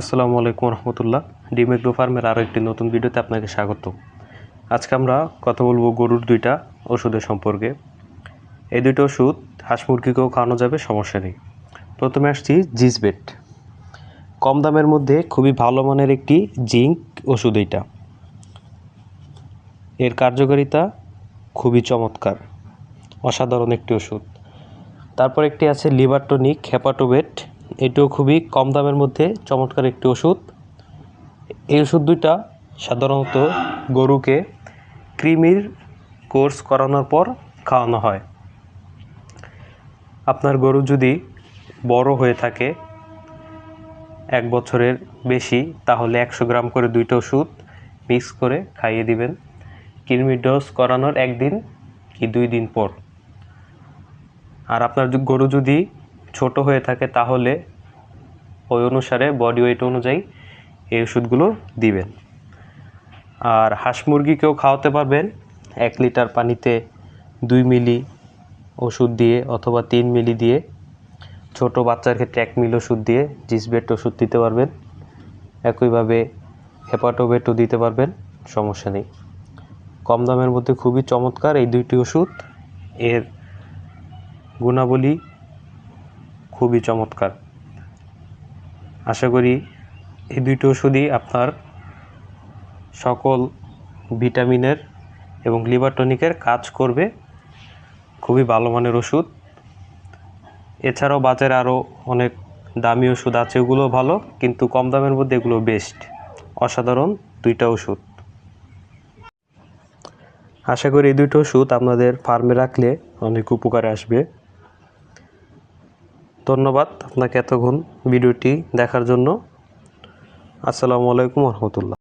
আসসালামু আলাইকুম রহমতুল্লাহ। ডিমেগ্রো ফার্মের আরও একটি নতুন ভিডিওতে আপনাকে স্বাগত। আজকে আমরা কথা বলব গরুর দুইটা ওষুধের সম্পর্কে। এই দুটো ওষুধ হাঁস মুরগিকেও খাওয়ানো যাবে, সমস্যা নেই। প্রথমে আসছি জিসবেট। কম দামের মধ্যে খুবই ভালো মানের একটি জিঙ্ক ওষুধ এইটা। এর কার্যকারিতা খুবই চমৎকার, অসাধারণ একটি ওষুধ। তারপর একটি আছে লিভার টনিক হেপাটোবেট এটিও খুবই কম দামের মধ্যে, চমৎকার একটি ওষুধ। এই ওষুধ দুইটা সাধারণত গরুকে কৃমির কোর্স করানোর পর খাওয়ানো হয়। আপনার গরু যদি বড় হয়ে থাকে এক বছরের বেশি, তাহলে একশো গ্রাম করে দুইটা ওষুধ মিক্স করে খাইয়ে দিবেন। কৃমির ডোজ করানোর একদিন কি দুই দিন পর। আর আপনার গরু যদি ছোট হয়ে থাকে তাহলে ওই অনুসারে বডি ওয়েট অনুযায়ী এই ওষুধগুলো দিবেন। আর হাঁস মুরগিকেও খাওয়াতে পারবেন। এক লিটার পানিতে দুই মিলি ওষুধ দিয়ে অথবা তিন মিলি দিয়ে ছোট বাচ্চার ক্ষেত্রে এক মিলি ওষুধ দিয়ে জিসবেট ওষুধ দিতে পারবেন। একইভাবে হেপাটোবেটও দিতে পারবেন, সমস্যা নেই। কম দামের মধ্যে খুবই চমৎকার এই দুইটি ওষুধ। এর গুণাবলী খুবই চমৎকার। আশা করি এই দুইটি ওষুধই আপনার সকল ভিটামিনের এবং লিভার টনিকের কাজ করবে। খুবই ভালো মানের ওষুধ। এছাড়াও বাজারে আরও অনেক দামি ওষুধ আছে ওগুলো ভালো, কিন্তু কম দামের মধ্যে এগুলো বেস্ট অসাধারণ দুইটা ওষুধ। আশা করি এই দুটো ওষুধ আপনাদের ফার্মে রাখলে অনেক উপকারে আসবে। ধন্যবাদ আপনাকে এতক্ষণ ভিডিওটি দেখার জন্য। আসসালামু আলাইকুম রহমতুল্লাহ।